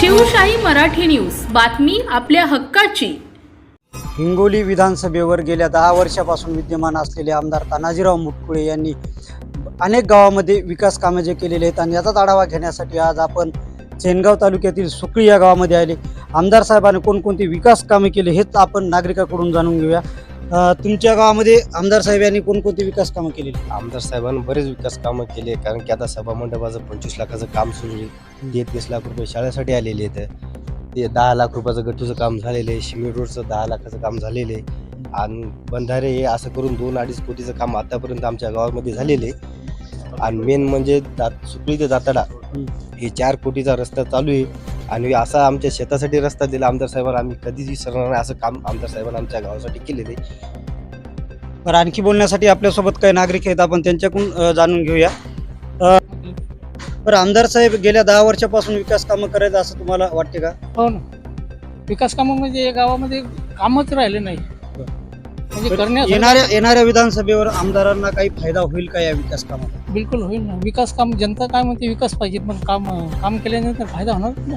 Shivshahi Marathi news. बातमी आपल्या हक्काची. हिंगोली विधानसभेवर गेल्या दहा वर्षापासून विद्यमान असलेले आमदार तानाजीराव मुटकुळे यांनी अनेक गावामध्ये विकास कामे जे केलेले आहेत आणि याचाच आढावा घेण्यासाठी आज आपण सेनगाव तालुक्यातील सुकळी या गावामध्ये आले. आमदार साहेबांनी कोणकोणती विकास कामे केले हेच आपण नागरिकाकडून जाणून घेऊया. तुमच्या गावामध्ये आमदार साहेब यांनी कोणकोणती विकास कामं केलेली? आमदार साहेबांनी बरेच विकास कामं केले कारण की आता सभा मंडपाचं पंचवीस लाखाचं काम सुरू आहे ते तीस लाख रुपये शाळेसाठी आलेले आहेत. ते दहा लाख रुपयाचं गट्टूचं काम झालेलं आहे. शिमेट रोडचं दहा लाखाचं काम झालेलं आहे. आणि बंधारे हे असं करून दोन अडीच कोटीचं काम आतापर्यंत आमच्या गावामध्ये झालेले आहे. आणि मेन म्हणजे दात सुकळी ते दाताडा हे चार कोटीचा रस्ता चालू आहे. आणि असा आमच्या शेतासाठी रस्ता दिला आमदार साहेबांना. आम्ही कधीच विसरणार नाही असं काम आमदार साहेबांनी आमच्या गावासाठी केलेलं बरं आणखी बोलण्यासाठी आपल्यासोबत काही नागरिक आहेत. आपण त्यांच्याकडून जाणून घेऊया. बरं आमदार साहेब गेल्या दहा वर्षापासून विकास कामं करायचं असं तुम्हाला वाटते का? हो ना. विकास कामं म्हणजे या गावामध्ये कामच राहिले नाही. म्हणजे करण्यास येणाऱ्या येणाऱ्या विधानसभेवर आमदारांना काही फायदा होईल का या विकास कामात बिलकुल होईल ना. विकास काम जनता काय म्हणते विकास पाहिजे पण काम काम केल्यानंतर फायदा होणार ना